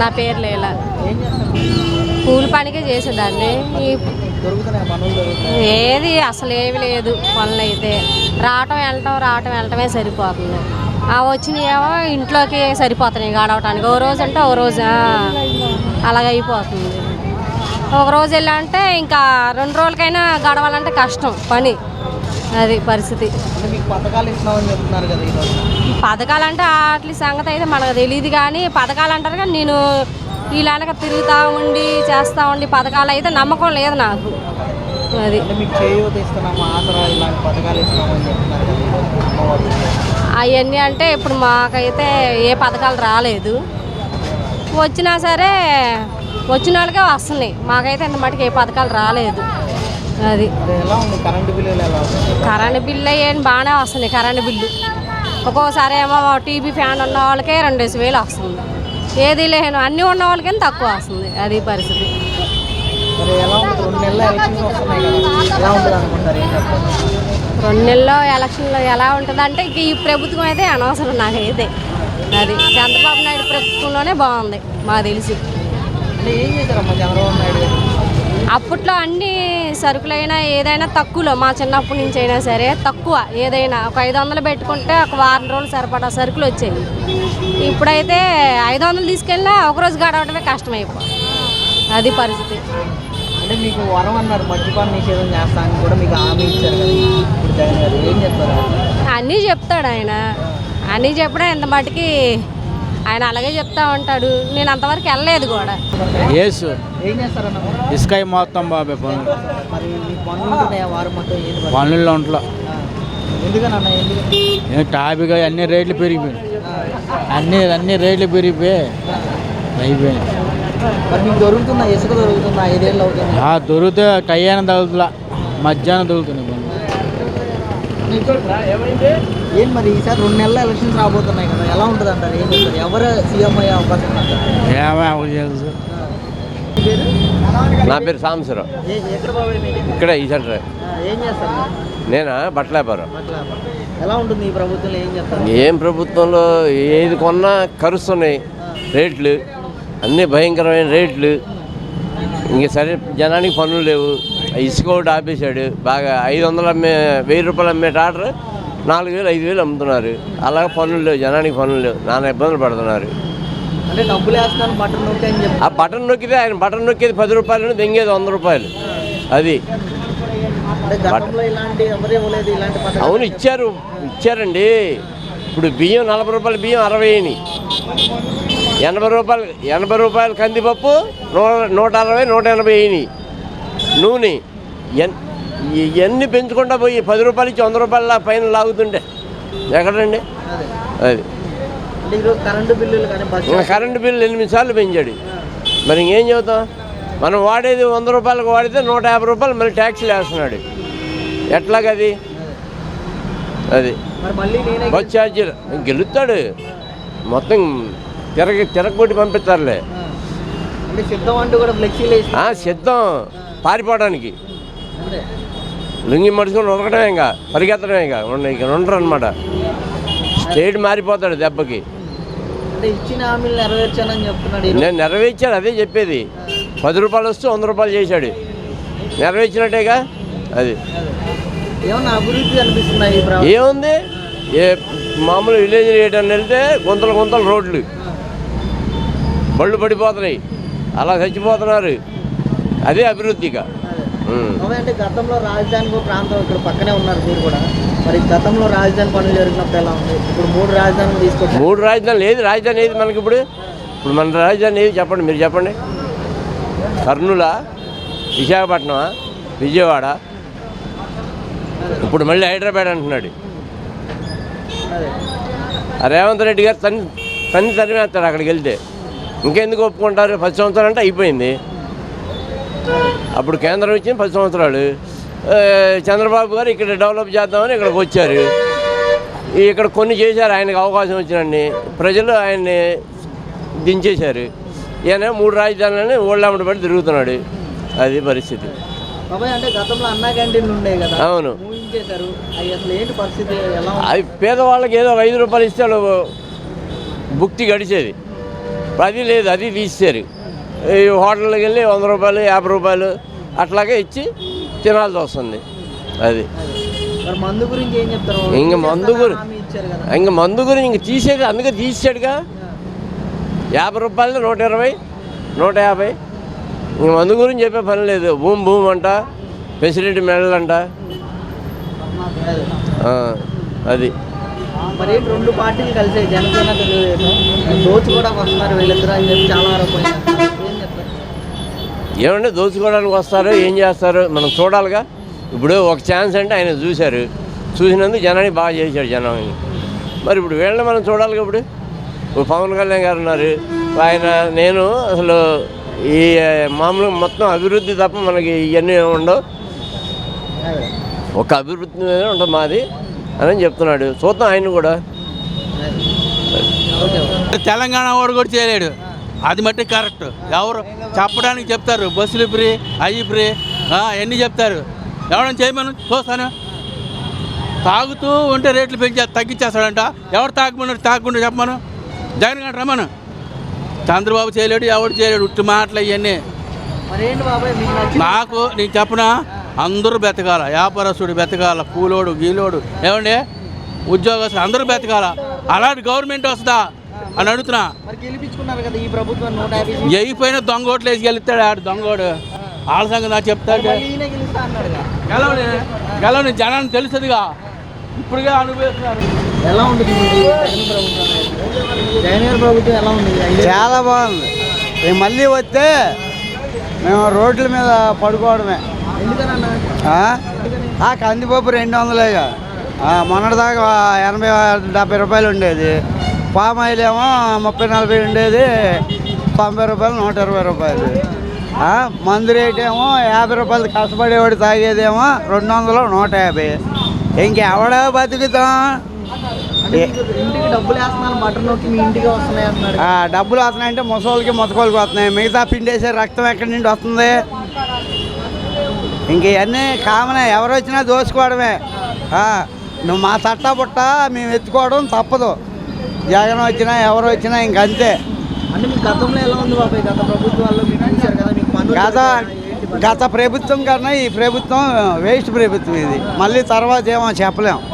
నా పేరు లేల కూలి పనికే చేసేదాన్ని. ఏది అసలు ఏమి లేదు పనులు అయితే. రావటం వెళ్ళటం రావటం వెళ్ళటమే సరిపోతుంది. ఆ వచ్చినాయేమో ఇంట్లోకి సరిపోతున్నాయి గడవటానికి. ఓ రోజు అంటే ఓ రోజు అలాగ అయిపోతుంది. ఒక రోజు వెళ్ళాలంటే ఇంకా రెండు రోజులకైనా గడవాలంటే కష్టం పని. అది పరిస్థితి. అంటే పథకాలు పథకాలంటే వాటి సంగతి అయితే మనకు తెలియదు కానీ పథకాలు అంటారు కానీ నేను ఇలానక తిరుగుతూ ఉండి చేస్తూ ఉండి పథకాలు అయితే నమ్మకం లేదు నాకు. అది. అంటే. అవన్నీ అంటే ఇప్పుడు మాకైతే ఏ పథకాలు రాలేదు. వచ్చినా సరే వచ్చిన వాళ్ళకే వస్తున్నాయి. మాకైతే ఇంత మటుకు ఏ పథకాలు రాలేదు. అది. కరెంటు బిల్లు ఏం బాగానే వస్తుంది కరెంటు బిల్లు ఒక్కోసారి ఏమో టీవీ ఫ్యాన్ ఉన్న వాళ్ళకే రెండేసి వేలు వస్తుంది. ఏది లేను అన్నీ ఉన్న వాళ్ళకి తక్కువ వస్తుంది అది పరిస్థితి. రెండు రెండు నెలల్లో ఎలక్షన్లో ఎలా ఉంటుంది అంటే ఇంక ఈ ప్రభుత్వం అయితే అనవసరం నాకైతే అది చంద్రబాబు నాయుడు ప్రభుత్వంలోనే బాగుంది మాకు తెలిసి. అంటే ఏం చేశారమ్మా చంద్రబాబు నాయుడు అప్పట్లో అన్ని సరుకులైనా ఏదైనా తక్కువలో మా చిన్నప్పటి నుంచి అయినా సరే తక్కువ ఏదైనా. ఒక ఐదు వందలు పెట్టుకుంటే ఒక వారం రోజులు సరిపడా సరుకులు వచ్చాయి ఇప్పుడైతే ఐదు వందలు తీసుకెళ్ళినా ఒకరోజు గడవడమే కష్టమైపో అది పరిస్థితి. అంటే మీకు వరం అన్నారు మద్యపాన నిషేధం చేస్తా అని కూడా మీకు హామీ ఇచ్చారు కదా. ఏం చెప్తారు? అన్నీ చెప్తాడు ఆయన. అన్నీ చెప్పడం ఇంత మటుకి ఆయన అలాగే చెప్తా ఉంటాడు. నేను అంతవరకు వెళ్ళలేదు కూడా. యేసు? ఇసుక మొత్తం బాబాయ్ పనులు? పనుల్లో ఉంట్లో. టాపిక్గా అన్ని రేట్లు పెరిగిపోయినాయి. అన్ని అన్ని రేట్లు పెరిగిపోయి అయిపోయినాయి. మరి మీకు దొరుకుతుందా? ఇసుక దొరుకుతుందా? ఐదేళ్ళు అవుతుంది ఆ దొరికితే టయ్యాన తగులుతులా. మధ్యాహ్నం తగులుతున్నాయి ఏం మరి ఈసారి రెండు నెలల ఎలక్షన్స్ రాబోతున్నాయి కదా ఎలా ఉంటుంది అంటారు? ఏం చెప్తారు ఎవరు సీఎం అయ్యే అవకాశం? నా పేరు సాంబశివరావు? ఇక్కడ ఈ సెంటర్. ఏం చేస్తారు? నేనా? బట్టల వ్యాపారం ఎలా ఉంటుంది ఈ ప్రభుత్వంలో ఏం చెప్తారు ఏం ప్రభుత్వంలో ఏది కొన్నా కరుస్తున్నాయి. రేట్లు. అన్నీ భయంకరమైన రేట్లు. ఇంక సరే జనానికి పనులు లేవు. ఇసుక ఒకటి ఆపేశాడు. బాగా ఐదు వందలు అమ్మే వెయ్యి రూపాయలు అమ్మే టాటర్ నాలుగు వేలు ఐదు వేలు అమ్ముతున్నారు. అలాగే పనులు లేవు జనానికి పనులు లేవు. నానా ఇబ్బందులు పడుతున్నారు. ఆ బటన్ నొక్కితే ఆయన బటన్ నొక్కేది పది రూపాయలు దెంగేది వంద రూపాయలు. అది. అవును ఇచ్చారు. ఇచ్చారండి. ఇప్పుడు బియ్యం నలభై రూపాయల బియ్యం అరవై ఎనభై రూపాయలు ఎనభై రూపాయల కందిపప్పు నూ నూట అరవై నూట ఎనభై అయినాయి. నూనె. ఎన్ ఇవన్నీ పెంచుకుంటా పోయి పది రూపాయలు ఇచ్చి వంద రూపాయల పైన లాగుతుంటే. ఎక్కడండి? అదే. కరెంటు బిల్లు ఎనిమిది సార్లు పెంచాడు. మరి ఇంకేం చెబుతాం? మనం వాడేది వంద రూపాయలకు వాడితే నూట యాభై రూపాయలు మళ్ళీ ట్యాక్సీలు వేస్తున్నాడు. ఎట్లాగది? అది. బస్ ఛార్జీలు. గెలుస్తాడు. మొత్తం తిరగ తిరగొట్టి పంపిస్తారులే. సిద్ధం. పారిపోవడానికి. లుంగి మడుచుకొని ఉరకడమే ఇంకా పరిగెత్తడమే ఇంకా ఉండ- ఇక ఉండరు అనమాట స్టేట్ మారిపోతాడు దెబ్బకి. నేను నెరవేర్చాడు అదే చెప్పేది. పది రూపాయలు వస్తే వంద రూపాయలు చేశాడు. నెరవేర్చినట్టేగా? అది. ఏముంది? ఏ మామూలు విలేజ్ ఏటని వెళ్తే గుంతలు గుంతలు రోడ్లు. బళ్ళు పడిపోతున్నాయి. అలా చచ్చిపోతున్నారు. అదే అభివృద్ధిగా. అంటే గతంలో రాజధాని ప్రాంతం ఇక్కడ పక్కనే ఉన్నారు మీరు కూడా. మరి గతంలో రాజధాని పనులు జరిగినప్పుడు ఎలా ఉంది? ఇప్పుడు మూడు రాజధానులు తీసుకొచ్చారు. మూడు రాజధానులు ఏది రాజధాని ఏది మనకి ఇప్పుడు? ఇప్పుడు మన రాజధాని ఏది చెప్పండి మీరు చెప్పండి. కర్నూలా? విశాఖపట్నమా? విజయవాడ? ఇప్పుడు మళ్ళీ హైదరాబాద్ అంటున్నాడు. రేవంత్ రెడ్డి గారు తన్ని తన్ని తరిమేస్తాడు అక్కడికి వెళ్తే. ఇంకెందుకు ఒప్పుకుంటారు? పది సంవత్సరాలు అంటే అయిపోయింది. అప్పుడు కేంద్రం ఇచ్చింది పది సంవత్సరాలు. చంద్రబాబు గారు ఇక్కడ డెవలప్ చేద్దామని ఇక్కడికి వచ్చారు. ఇక్కడ కొన్ని చేశారు ఆయనకు అవకాశం వచ్చినండి ప్రజలు ఆయన్ని దించేశారు. ఈయన మూడు రాజధానులని ఓళ్ళమ్మడి పడి తిరుగుతున్నాడు. అది పరిస్థితి. అవును. అవి పేదవాళ్ళకి ఏదో ఐదు రూపాయలు ఇస్తే వాళ్ళు భుక్తి గడిచేది. అది లేదు అది తీసేశారు. ఈ హోటల్కి వెళ్ళి వంద రూపాయలు యాభై రూపాయలు అట్లాగే ఇచ్చి తినాల్సి వస్తుంది. అది. మరి మందు గురించి ఇంక మందు ఇంక గురించి ఇంక తీసేది అందుకే తీసాడుగా యాభై రూపాయలు నూట ఇరవై నూట యాభై. ఇంక మందు గురించి చెప్పే పని లేదు. భూమి భూమి అంట ఫెసిలిటీ మెడల్ అంట. అది. మరి రెండు పార్టీలు కలిసే జనసేన దోచుకోవడానికి వస్తున్నారు వీళ్ళిద్దరు అని చెప్పి చాలా చెప్తారు ఏమంటే దోచుకోవడానికి వస్తారు ఏం చేస్తారు మనం చూడాలిగా. ఇప్పుడు ఒక ఛాన్స్ అంటే ఆయన చూశారు. చూసినందుకు జనాన్ని బాగా చేశాడు జనాన్ని మరి ఇప్పుడు వీళ్ళని మనం చూడాలిగా ఇప్పుడు? ఇప్పుడు పవన్ కళ్యాణ్ గారు ఉన్నారు. ఆయన నేను అసలు ఈ మామూలుగా మొత్తం అభివృద్ధి తప్ప మనకి ఇవన్నీ ఉండవు. ఒక అభివృద్ధి మీద ఉంటుంది మాది అని చెప్తున్నాడు. చూద్దాం ఆయన కూడా. తెలంగాణ వాడు కూడా చేయలేడు. అది మట్టి కరెక్ట్. ఎవరు చెప్పడానికి చెప్తారు? బస్సులు ఫ్రీ అయ్యి ఫ్రీ. ఎన్ని చెప్తారు. ఎవరైనా చేయమని? చూస్తాను తాగుతూ ఉంటే రేట్లు పెంచే తగ్గించేస్తాడంట. ఎవరు తాగమన్నారు తాగకుండా చెప్పమను? జగన్ గారు రమ్మను. చంద్రబాబు చేయలేడు ఎవడు చేయలేడు ఉట్టి మాటలు ఇవన్నీ నచ్చిన నాకు నేను చెప్పనా? అందరూ బతకాల. వ్యాపారస్తుడు బతకాల కూలోడు గీలోడు. ఏమండి? ఉద్యోగస్తులు అందరూ బతకాల. అలాంటి గవర్నమెంట్ వస్తుందా అని అడుగుతున్నా. ఎయిపోయిన దొంగ ఓట్లు వేసి గెలుస్తాడు ఆడు దొంగోడు వాళ్ళ సంగతి నాకు చెప్తాడు. గెలవని గెలవని జనాన్ని తెలుస్తుందిగా ఇప్పుడుగా అనుభవిస్తున్నారు. ఎలా ఉంటుంది ప్రభుత్వం? ఎలా ఉంది? చాలా బాగుంది. మేము మళ్ళీ వస్తే మేము రోడ్ల మీద పడుకోవడమే. ఎందుకనన్నా ఆ? ఆ కందిపప్పు రెండు వందలేగా మొన్నటిదాకా ఎనభై డెబ్బై రూపాయలు ఉండేది. పామ్ ఆయిల్ ఏమో ముప్పై నలభై ఉండేది. తొంభై రూపాయలు నూట ఇరవై రూపాయలు. మందు రేట్ ఏమో యాభై రూపాయలు కష్టపడేవాడు తాగేదేమో రెండు వందలు నూట యాభై. ఇంకెవడో బతుకుతాం. డబ్బులు వస్తున్నాయంటే ముసలికి ముసకోళ్ళకి వస్తున్నాయి. మిగతా పిండేసే రక్తం ఎక్కడి నుండి వస్తుంది? ఇంక ఇవన్నీ కామనే. ఎవరు వచ్చినా దోచుకోవడమే. ఆ, నువ్వు మా తట్ట పుట్ట మేము ఎత్తుకోవడం తప్పదు. జగన్ వచ్చినా ఎవరు వచ్చినా ఇంకంతే గత గత ప్రభుత్వం కన్నా ఈ ప్రభుత్వం వేస్ట్ ప్రభుత్వం ఇది. మళ్ళీ తర్వాత ఏమో చెప్పలేం.